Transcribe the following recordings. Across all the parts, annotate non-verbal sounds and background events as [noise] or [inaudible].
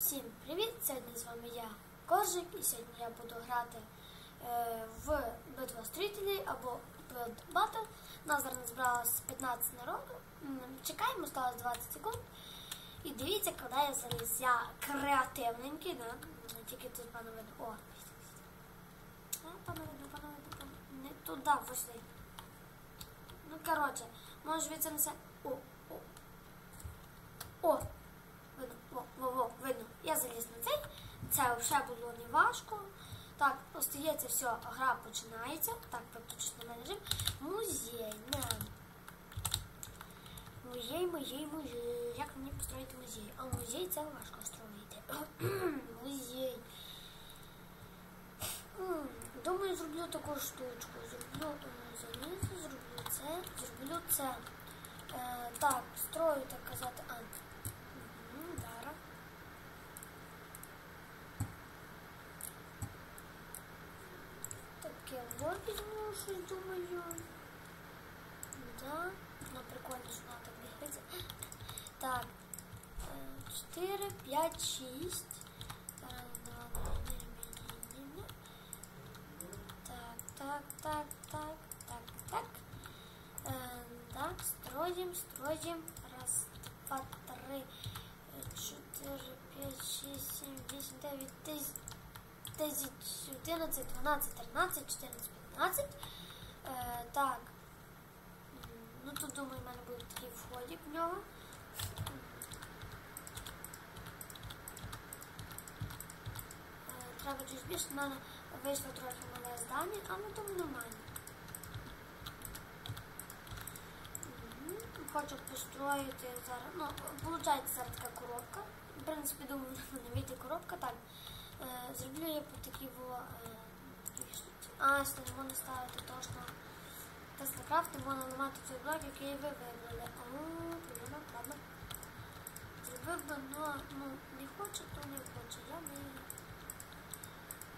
Всім привіт! Сьогодні з вами я, Коржик, і сьогодні я буду грати е, в битва стрітелей або Build Battle. Нас зараз збиралось 15 народу. Чекаємо, сталося 20 секунд. І дивіться, коли я заліз. Я креативненький, да? Не тільки тут пане видно. О, а, пане видно, пане видно, пане. Не туди пішли. Ну, коротше, може від це несе. О, о. О! Видно, во, во, во, видно. Я заліз на цей. Це вже було не важко. Так, остається все, гра починається. Так, практично на режим. Музей, на. Музей, музей, музей. Як мені построїти музей? А музей це важко строїти. [clears throat] музей. Думаю, зроблю таку штучку. Зроблю е, зроблю це, зроблю це. Е, так, строю, так казати. А, вот візьму, щось думаю. Да. Ну, прикольно, що вона так бігається. [gasps] Так. 4, 5, 6. Так, так, так, так, так, так. Э, Так, строим, строим. Раз, два, три, чотири, п'ять, шість, сім, вісім, дев'ять, десять, десять, одинадцять, дванадцять, тринадцять, чотирнадцять, п'ятнадцять. Е, Так. Ну тут, думаю, в мене буде такий входик в нього. Е, Треба щось більше. В мене вийшло трохи нове здання, але думаю, нормально. Мгм. Хочу построїти зараз. Ну, виходить зараз така коробка. В принципі, думаю, [laughs] вийде коробка. Так. Е, зроблю я по такій во е. А, не можна ставити точно. Теслакрафт не можна ламати цей блок, який ви вибрали. О, проблема, ладно. Зробив би, ну, ну, не хоче, то не хоче. Я не.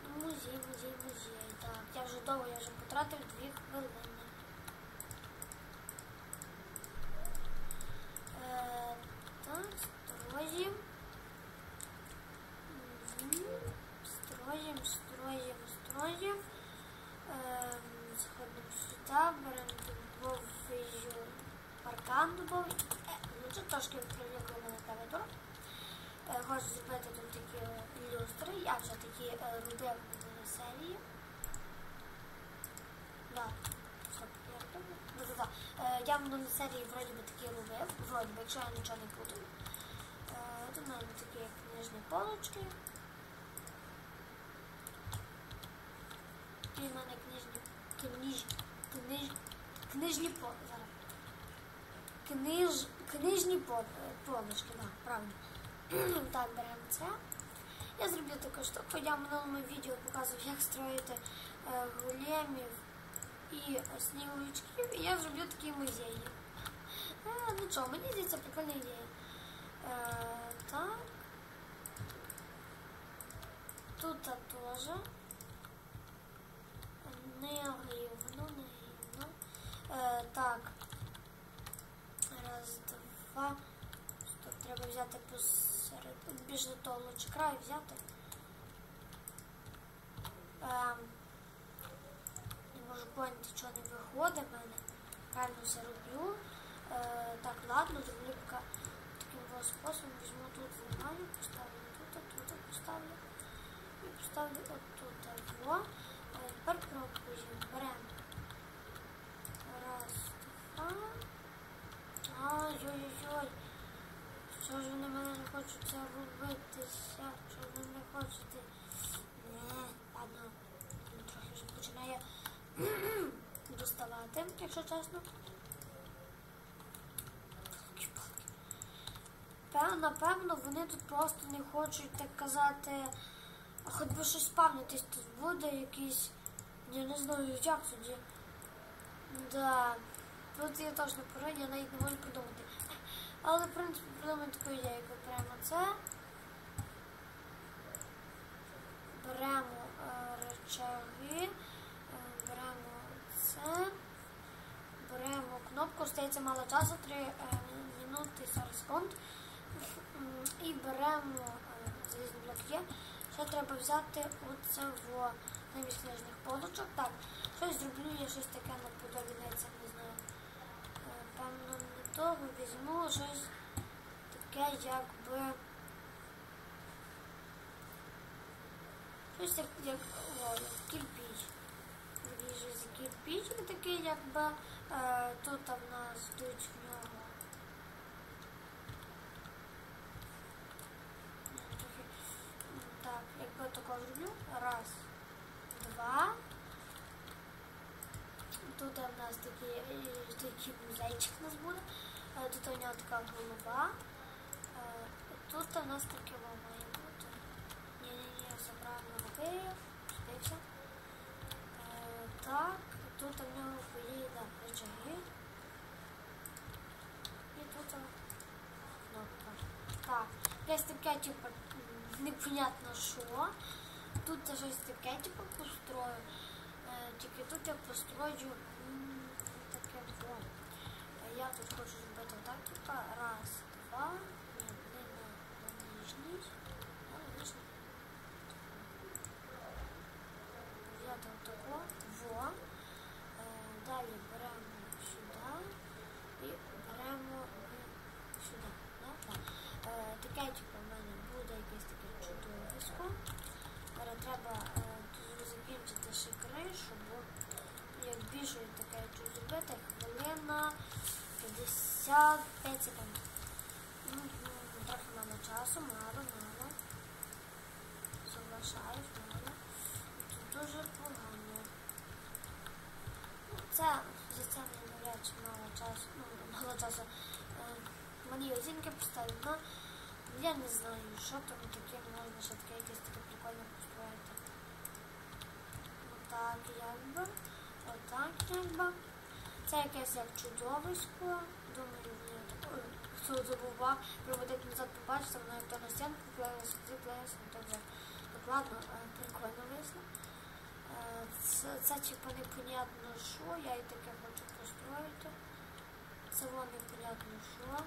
Ну, музей, музей, музей. Так, я вже довго, я вже потратив дві хвилини. Строим. Эм, Сходим сюда, берем дубовий паркан дубовий. Е, Ну, це трошки привлекло мене клавіатуру. Е, Хочу зробити тут такі люстри. Я вже такі е, робив серії. Ну, да. Е, Я в минулій серії вроді би такі робив, вроді би, якщо я нічого не. Е, Тут мене такі книжні полочки. І в мене книжні, книж, книж, книжні по. Книж, книжні по, е, полочки, да, правильно. [clears throat] так, беремо це. Я зроблю таку штуку, я в минулому відео показував, як строїти е, големів і е, сніговичків, і я зроблю такі музеї. А, ну що, мені здається прикольна ідея. Е, так. Тут теж. Не гривно, не гривно. Е, так. Раз, два. Стоп, треба взяти посеред. Більш до того лучше край взяти. Ем, не можу поняти, чого не виходить в мене. Правильно все роблю. Е, так, ладно, зроблю таким способом. Візьму тут зламаю, поставлю тут, тут поставлю. І поставлю от Во. Е. Беремо. Раз, два. Ай-ой-ой. Що ж вони мене не хочуть робитися? Що ви не хочете? Не, ладно. Він трохи вже починає доставати, якщо чесно. Певно, напевно, вони тут просто не хочуть, так казати, хоч би щось спавнитись тут буде якийсь. Я не знаю, як тоді. Да. Тут я точно порой, я навіть не можу придумати. Але, в принципі, придумаю таку ідею, беремо це. Беремо е, речаги, е, беремо це, беремо кнопку, стається мало часу, 3 е, минути 40 секунд. І беремо е, Ще треба взяти оце в замість книжних полочок. Так, щось зроблю, я щось таке наподобі, навіть не знаю. Е, Певно, не того візьму щось таке, якби. Щось як, як, о, з кирпіч, і такий, якби е, тут в нас йдуть в нього. Ні, трохи, м, Так, якби такого зроблю. Раз, два. Тут у нас такий, е, такий музейчик у нас буде. Е, Тут у нього така голова. Е, Тут у нас таке має бути. Ні-ні-ні, я все правильно робив. Е, Так, тут у нього є да, речаги. І тут кнопка. Так, якесь таке, типу, непонятно що. Тут я щось таке, типу, построю. Е, Тільки тут я построю таке Я тут хочу типу, раз, два. Ні, не на. А на нижній. Взяти отако, во. Е, Далі беремо сюди і беремо сюди. Да? Е, Таке, типу, в мене буде якесь таке чудовисько. Зараз треба е, закінчити ще кришу, бо як більше таке зробити, хвилина 55 секунд. Ну, ну, трохи мало часу, мало, мало. Соглашаюсь, мало. Тут дуже погано. Ну, Це це навряд чи мало часу. Ну, мало часу. Е, Мені оцінки поставили, але я не знаю, що там таке можна ще таке якесь таке прикольне построїти. Отак якби. Отак якби. Це якесь як чудовисько. Думаю, хто забував, проводити назад побачиться, воно як то на стінку клеїлося, клеїлося, ну так вже так ладно, прикольно вийшло. Це, типу непонятно що, я і таке хочу построїти. Це воно непонятно що.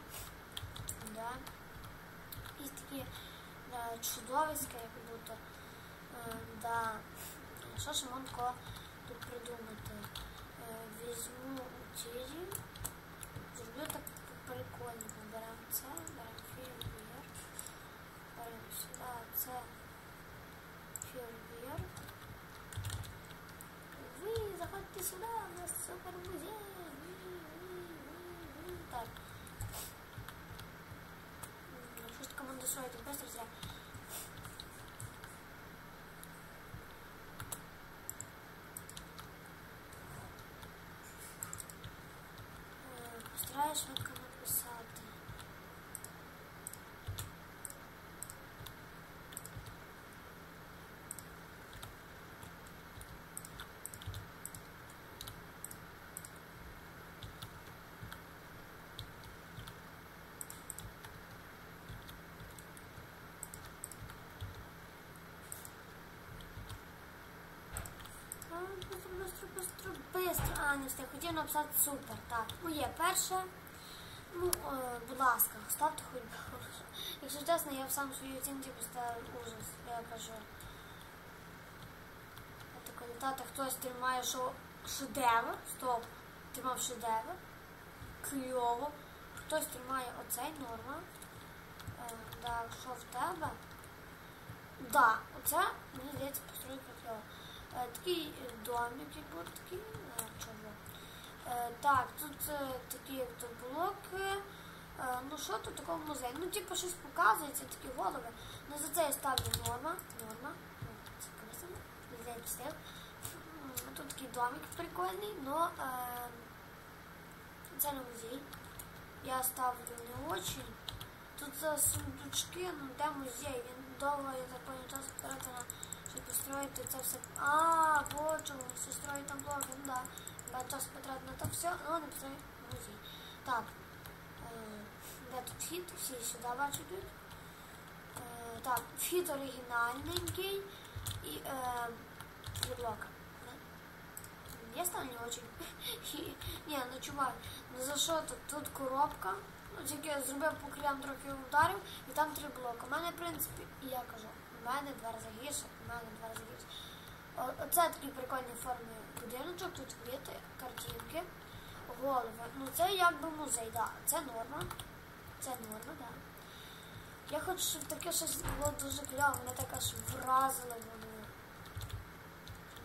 Да. І такі е, чудовиська, як будто. Да. Що ж можна тут придумати? Е, Візьму ці, зроблю так прикольно. Беремо це, беремо фірвір, беремо сюди, це фірвір. Ви заходьте сюди, у нас супер музей. Ви, ви, ви, ви. Так. М, Щось команду строїти быстро зря. Е, Постараюсь швидко написати. А, Быстро, быстро, быстро, быстро. А, не встиг. Хотів написати супер. Так, моє перше. Ну, е, будь ласка, ставте хоч. Якщо чесно, я сам свої оцінки поставив ужас. Я кажу. Це коли хтось тримає шо, шедевр. Стоп. Тримав шедевр. Кльово. Хтось тримає оцей норма. Е, так, що в тебе? Да, оце, мені здається, постройка кльова. Е, Такий домик, такий, Так, тут е, такі як то блоки. Е, Ну що тут такого в музеї? Ну, типу, щось показується, такі голови. Ну за це я ставлю норма. Норма. Музей стив. Тут такий домик прикольний, но е, це не музей. Я ставлю не очень. Тут сундучки, ну де музей? Він довго, я понял, час потратив щоб построїти це все. А, вот чому, все строїть там блоки, ну да. Багато час потратив на то все, але не построїть музей. Так. Е, де тут вхід? Всі сюди бачу йдуть. Е, так, вхід оригінальненький і е, блока. Я став не очень. [laughs] Ні, ну чувак, ну за що тут? Тут коробка. Ну, тільки я зробив по краям трохи ударів, і там три блоки. У мене, в принципі, я кажу, у мене два рази гірше, у мене два рази гірше. Оце такий прикольний форми будиночок, тут квіти, картинки, голови. Ну це якби музей, да. Це норма. Це норма, да. Я хочу, щоб таке щось було дуже кльове, мене так аж вразило воно.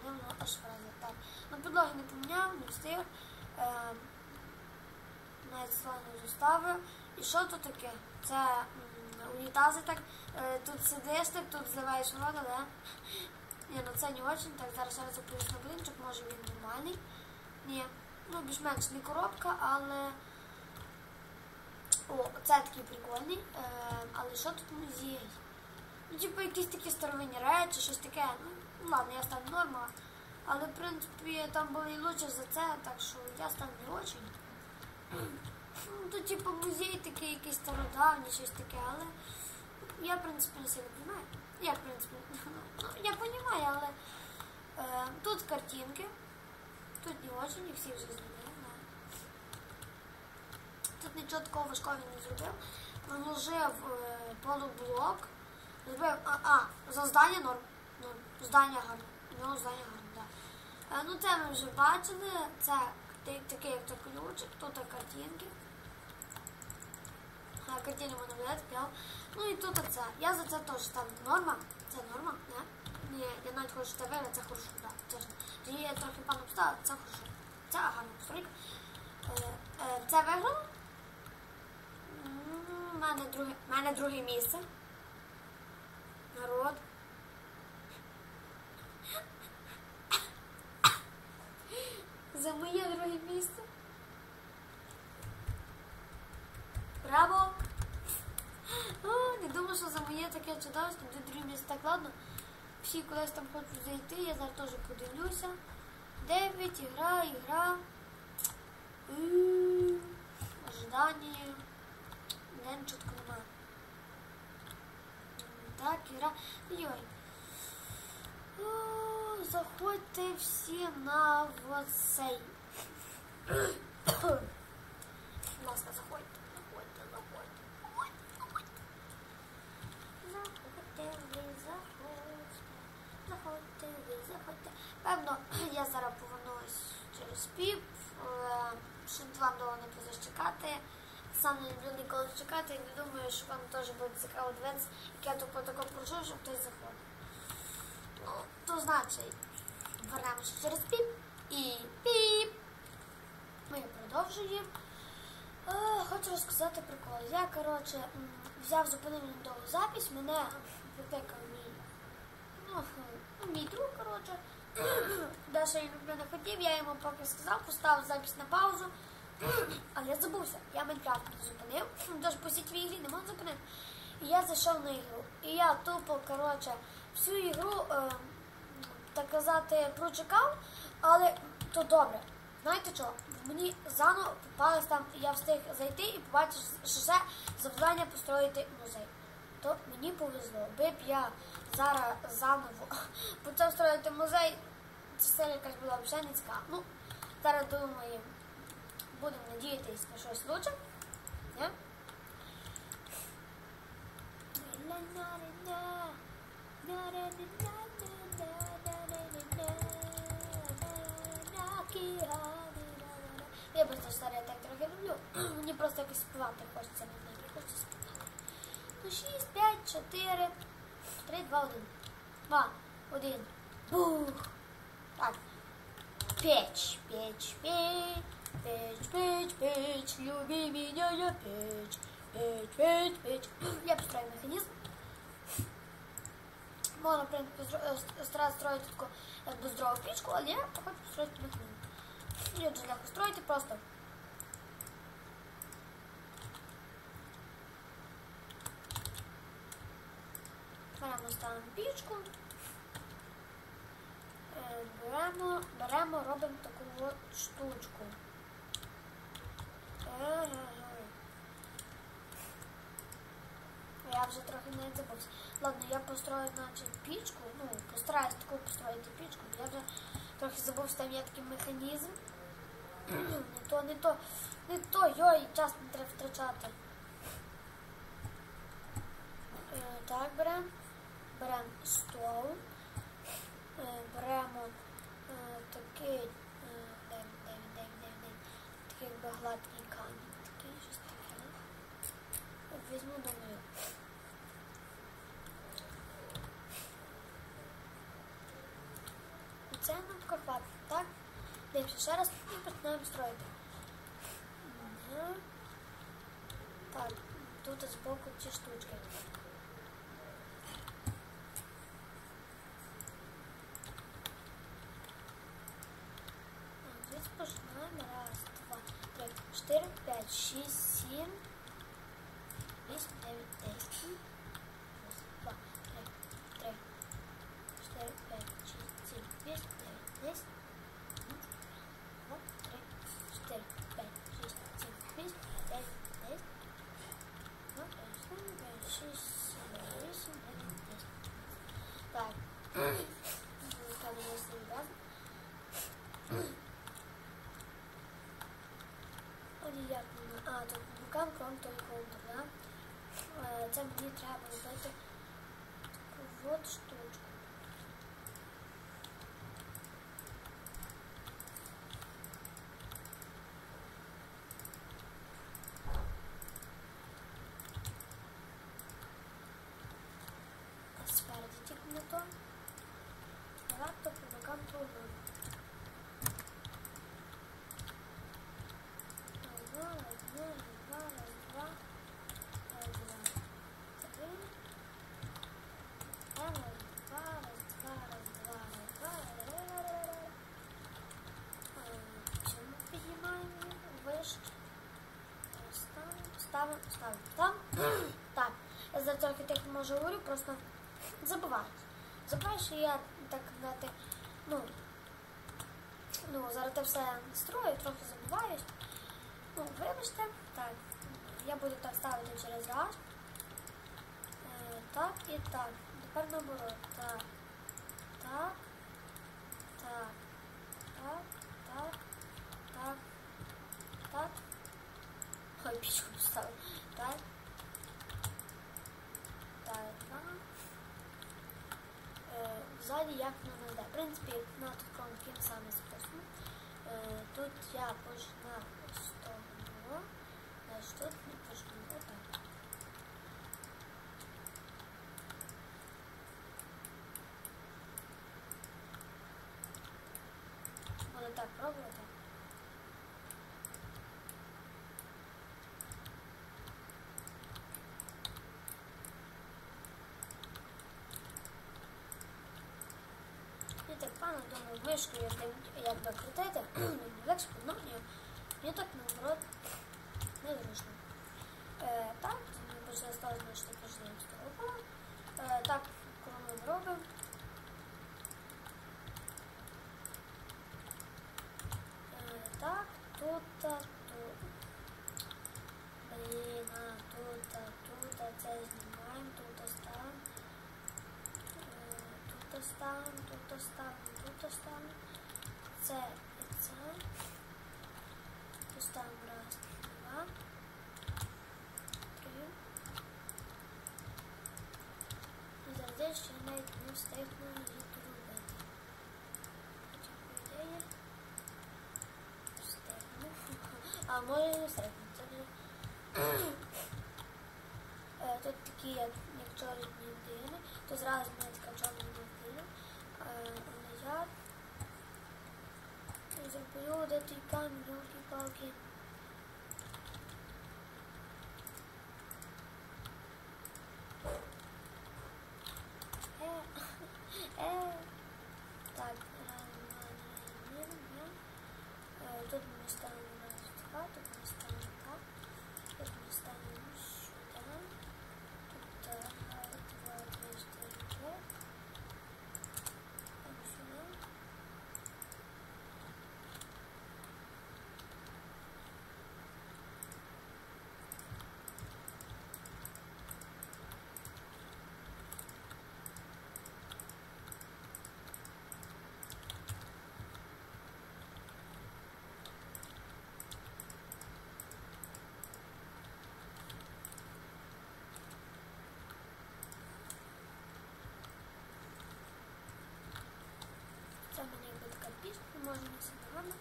Воно аж вразило. Так. Ну підлоги не поміняв, не встиг. Е, навіть слайну заставив. І що тут таке? Це унітази так. Е, тут сидиш, так, тут зливаєш воду, да? Ні, ну це не очень. Так, зараз я запущу на блинчик, може він нормальний. Ні, ну більш-менш не коробка, але. О, це такий прикольний. Е, але що тут музей? Ну, типу, якісь такі старовинні речі, щось таке. Ну, ладно, я ставлю норма. Але, в принципі, там були і лучше за це, так що я ставлю не очень. Ну, Тут, типу, музей такий, якийсь стародавній, щось таке, але я, в принципі, не сильно розумію. Я, в принципі, ну, [laughs] я розумію, але е, тут картинки, тут не і всі вже. Да. Тут нічого такого важкого він не зробив. Наложив е, полублок, зробив, а, а, за здання норм. норм. Здання гарне. У нього здання гарне, так. Да. Е, ну це ми вже бачили, це такий як то ключик, тут картинки. А, картини монолет, п'яв. Ну і тут оце. Я за це теж ставлю норма. Це норма, не? Ні, я навіть хочу тебе, це хорошо, так, чесно. Тоді я трохи пану поставила, це хорошо. Це гарна постройка. Е, е, це виграло? У мене друге, мене друге місце. Народ. За моє друге місце. Браво! Думаю, що за моє таке чудовисько, де друге. Так, ладно. Всі кудись там хочуть зайти, я зараз теж подивлюся. Дев'ять, ігра, ігра. Ожидання. Не, чітко немає. Так, ігра. Йой. Заходьте всі на оцей. [coughs] Будь ласка, заходьте, заходьте, заходьте. Заходьте ви, заходьте. Певно, [clears throat] я зараз повернусь через піп. е, Щоб вам довго не прийдеться чекати. Сам не люблю ніколи чекати і не думаю, що вам теж буде цікаво дивитися, як я тут тако пройшов, щоб хтось заходив. Ну, то значить, вернемося через піп і піп. Ми продовжуємо. Е, Хочу розказати прикол. Я, коротше, взяв, зупинив довгу запись, мене потикав мій, ну, мій друг, коротше. [clears throat] Даша люблю не хотів, я йому поки сказав, поставив запись на паузу. [clears throat] Але я забувся, я Майнкрафт зупинив, [clears throat] тож по сітвій ігрі не можу зупинити. І я зайшов на ігру. І я тупо, коротше, всю ігру, е, так казати, прочекав, але то добре. Знаєте що? Мені заново попалось там, я встиг зайти і побачив, що це завдання построїти музей. То мені повезло. Би б я зараз заново [laughs] почав строїти музей, це якась була взагалі не. Ну, зараз думаю, будемо надіятися на щось лучше. Я просто старе так трохи люблю. [clears throat] Мені просто якось співати хочеться на неї. Хочеться співати. Ну, 6, 5, 4, 3, 2, 1. 2, 1. Бух. Так. Печь, печь, печь. Печь, печь, печь, люби меня, я печь. Печь, печь, печь. [clears throat] Я построю механизм. Можна, в принципі, стро- е, старатися строїти таку якби здорову пічку, але я хочу построїти механізм. Є дуже легко строїти просто. Пічку. Е, Беремо, беремо, робимо таку штучку. Я вже трохи не забувся. Ладно, я построю, значить, пічку. Ну, постараюсь таку построїти пічку. Я вже трохи забувся, там є такий механізм. [clears throat] не то, не то, не то, йой, час не треба втрачати. Е, так, беремо беремо стол, е, беремо е, такий день, день, день, день, день, такий гладкий камінь, такий щось таке. Візьму домою. Це нам Карпат, так? Дивимося ще раз і починаємо строїти. Так, тут збоку ці штучки. Треба робити таку от штучку. Спереді тільки не то. Раптом по бокам кругом. Так, я зараз трохи тих може говорю, просто забуваю. Забуваю, що я так казати, ну, ну, зараз це все строю, трохи забуваюсь. Ну, вибачте, так, я буду так ставити через раз. Е, так і так. Тепер наоборот. Так. Так. Так. Так. Так. Так. Так. Ой, пічку поставив. Так. Так. Так. Е, Ззаді як воно не йде. В принципі, на такому кін саме записано. Е, Тут я починав з того, значить тут не почну отак. Буду так пробувати. Пану думаю, мишкою як- якби крутити, [clears throat] мені легше підномлюю. Мені так наоборот незручно. Е, так, почали ставити на що почнемо з того. Е, так, коли ми робимо. Е, так, тут, тут. Блін, тут, тут, це знімаємо, тут ставимо. Е, Тут ставимо, тут ставимо, ставимо. Це і це. Поставимо раз, два, три. І завжди ще навіть не встигну її зробити. Хоча, по ідеї, встигну. А може не встигну. Це вже Е, Тут такі, як, чорні дини, то зразу мене така чорна дина. Але я зроблю де той камінь, палки Е, Можно все нормально.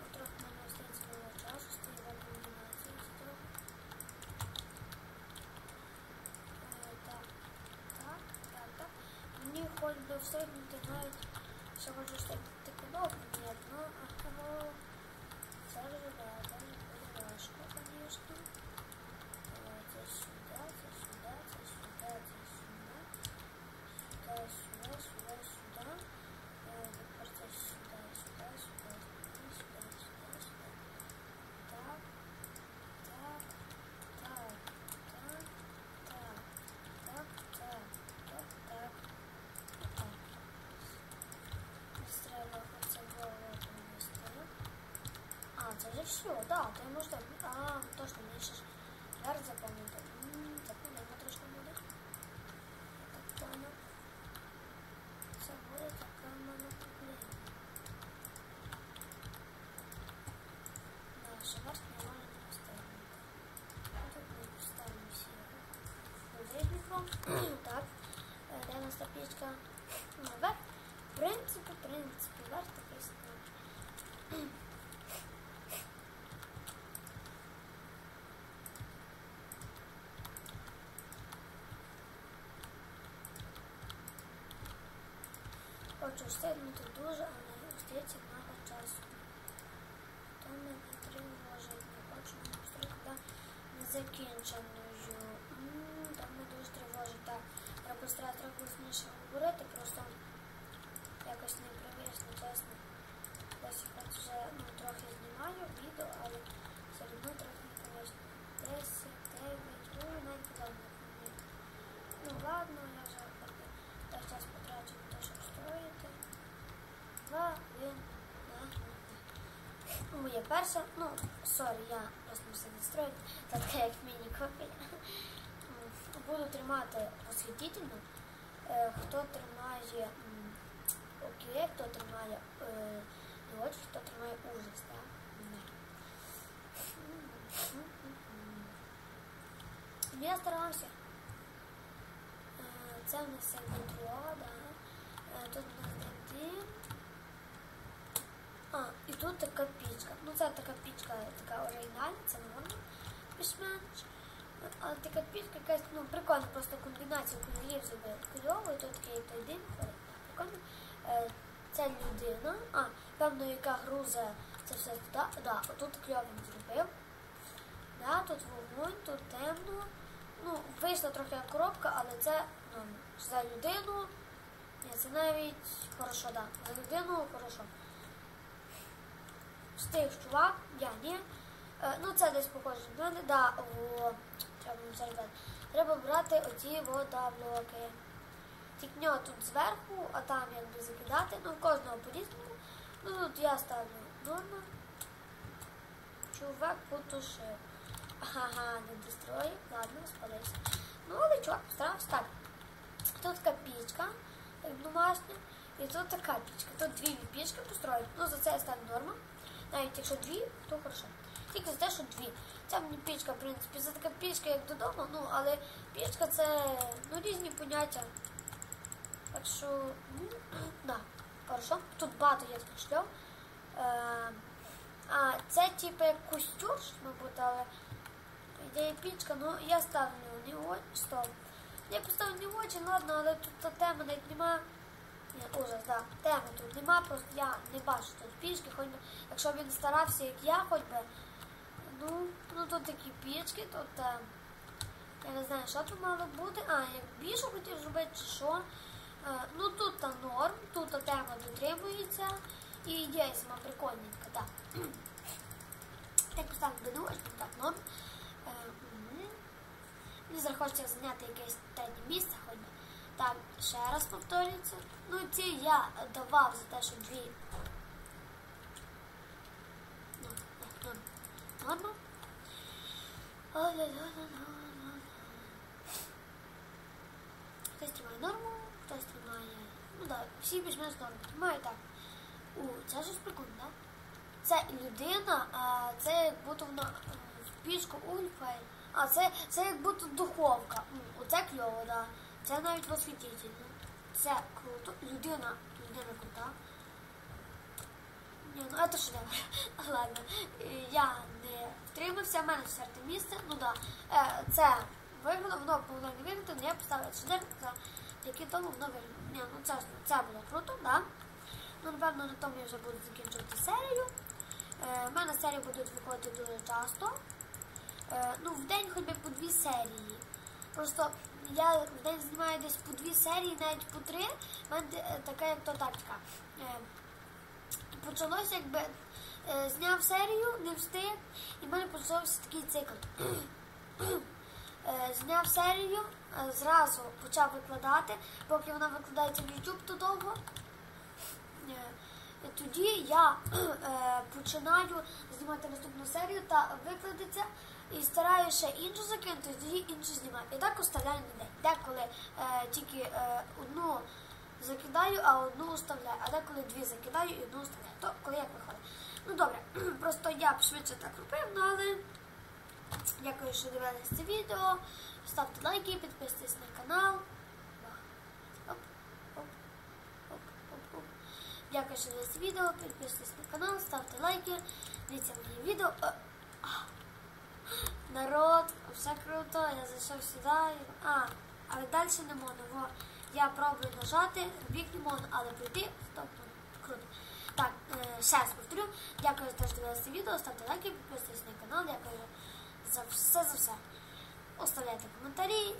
Утром можно встать своего часу, стоит что... Так, так, так, так. Мне хоть бы встать в интернет, все хочу встать, так удобно, нет, но... Сразу же, да, там не понимаешь, конечно. Давайте сюда. Хорошо, да, ты можешь. Хочу встигнути дуже, але остається мало часу. То мене тривожить, не хочу стрілка незакінченою. То мене дуже тривожить. Так, треба трохи голосніше говорити, просто якось непривично, чесно. Десь хоч вже ну, трохи знімаю відео, але все одно трохи непривично. 10, 9, ну навіть подобно. Ну ладно, я вже так час потрачу на те, щоб строїти. Два, на, на. Моє перше, ну, сорі, я просто все не строю, це таке як міні-копія. Буду тримати восхитительно. Е, Хто тримає окей, хто тримає е, хто тримає ужас, так? Я старався. Е, Це в нас як метро, да. Е, Тут у нас один. І тут така пічка. Ну це така пічка, така оригінальна, це можна більш-менш. Але така пічка якась, ну, прикольна, просто комбінація кольорів зробили кльово, і тут такий той дим. Прикольно. Е, Це людина, а, певно, яка грузе це все туди. Да, отут кльово зробив. Да, тут вогонь, тут темно. Ну, вийшла трохи як коробка, але це ну, за людину. Це навіть хорошо, да. За людину хорошо. Встиг чувак, я ні. Е, ну це десь похоже на мене. Да, о, треба. Треба брати оці водоблоки. Тікньо тут зверху, а там якби закидати. Ну, в кожного по-різному. Ну тут я ставлю норма. Чувак потушив. Ага, не достроїв. Ладно, спалився. Ну, але чувак постарався так. Тут така пічка, як домашня, і тут така пічка. Тут дві пічки построїть. Ну, за це я ставлю норму. Навіть якщо дві, то хорошо. Тільки те, що дві. Ця мені пічка, в принципі, це така пічка, як додому, ну, але пічка це ну, різні поняття. Так що, ну, [clears throat] да, хорошо. Тут багато є шльов. Е, а це типу як костюр, мабуть, але ідея пічка, ну я ставлю не очень, стоп. Я поставлю не очень, ладно, але тут та тема навіть нема. Ужас, да. Теми тут нема, просто я не бачу тут пічки, хоч би, якщо б він старався, як я, хоч би. Ну, ну тут такі пічки, тут е, я не знаю, що тут мало бути. А, як більше хотів зробити, чи що. Е, ну тут та норм, тут та тема дотримується. І ідея сама прикольненька, так. [clears throat] Так поставив би не так норм. Е. Мені зараз хочеться зайняти якесь третє місце, хоч би. Так, ще раз повторюється. Ну, ці я давав за те, що дві. Так. Ла-ла-ла-ла-ла-ла. Хтось тримає норму, хтось тримає. Ну так, всі більш-менш норму. Тримає так. У, це щось прикольне, так? Це людина, а це як будто вона в пічку ульфає. А це, це як будто духовка. М, Оце кльово, да. Це навіть восхитительно. Це круто. Людина, людина крута. Ні, ну це шедевр. [laughs] Ладно. Е, Я не втримався, в мене четверте місце. Ну да. Е, Це виграло, воно було не виграти, але я поставила шедевр, за який тому воно виграло. Ні, ну це, це було круто, да. Ну, напевно, на тому я вже буду закінчувати серію. Е, в мене серії будуть виходити дуже часто. Е, ну, в день хоч би по дві серії. Просто я день знімаю десь по дві серії, навіть по три. У мене е, така як то тактика. Е, почалося, якби е, зняв серію, не встиг, і в мене почався такий цикл. Зняв серію, зразу почав викладати, поки вона викладається в YouTube, то довго. Тоді я починаю знімати наступну серію та викладеться і стараюся іншу закинути, тоді іншу знімаю. І так оставляю на день. Деколи е, тільки е, одну закидаю, а одну оставляю, а деколи дві закидаю і одну оставляю. То коли як виходить. Ну добре, [clears throat] просто я б швидше так робив, ну але дякую, що дивилися це відео. Ставте лайки, підписуйтесь на канал. Дякую, що дивилися відео, підписуйтесь на канал, ставте лайки, дивіться мої відео. Народ, все круто, я зайшов сюди. А, але далі не можна. Во, я пробую нажати, бік не можна, але прийти, стоп, круто. Так, е, ще раз повторю. Дякую за те, що дивилися відео, ставте лайки, підписуйтесь на канал, дякую за все за все. Оставляйте коментарі.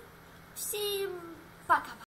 Всім пока!